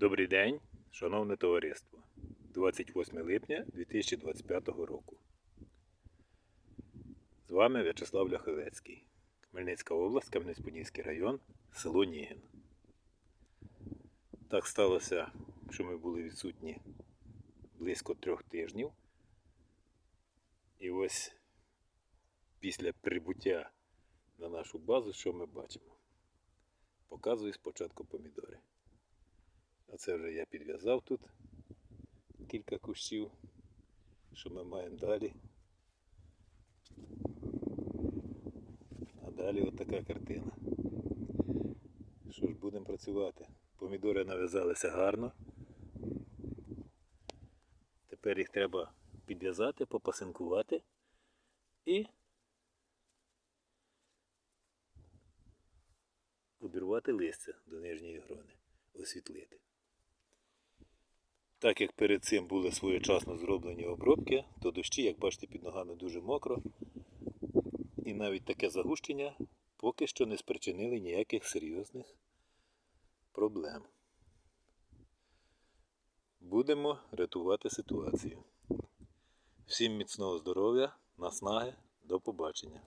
Добрий день, шановне товариство. 28 липня 2025 року. З вами В'ячеслав Ляховецький. Хмельницька область, Кам'янець-Подільський район, село Нігін. Так сталося, що ми були відсутні близько трьох тижнів. І ось після прибуття на нашу базу, що ми бачимо? Показую спочатку помідори. Оце вже я підв'язав тут кілька кущів, що ми маємо далі. А далі от така картина. Що ж, будемо працювати. Помідори нав'язалися гарно. Тепер їх треба підв'язати, попасинкувати і обірвати листя до нижньої грони, освітлити. Так як перед цим були своєчасно зроблені обробки, то дощі, як бачите, під ногами дуже мокро. І навіть таке загущення поки що не спричинили ніяких серйозних проблем. Будемо рятувати ситуацію. Всім міцного здоров'я, наснаги, до побачення.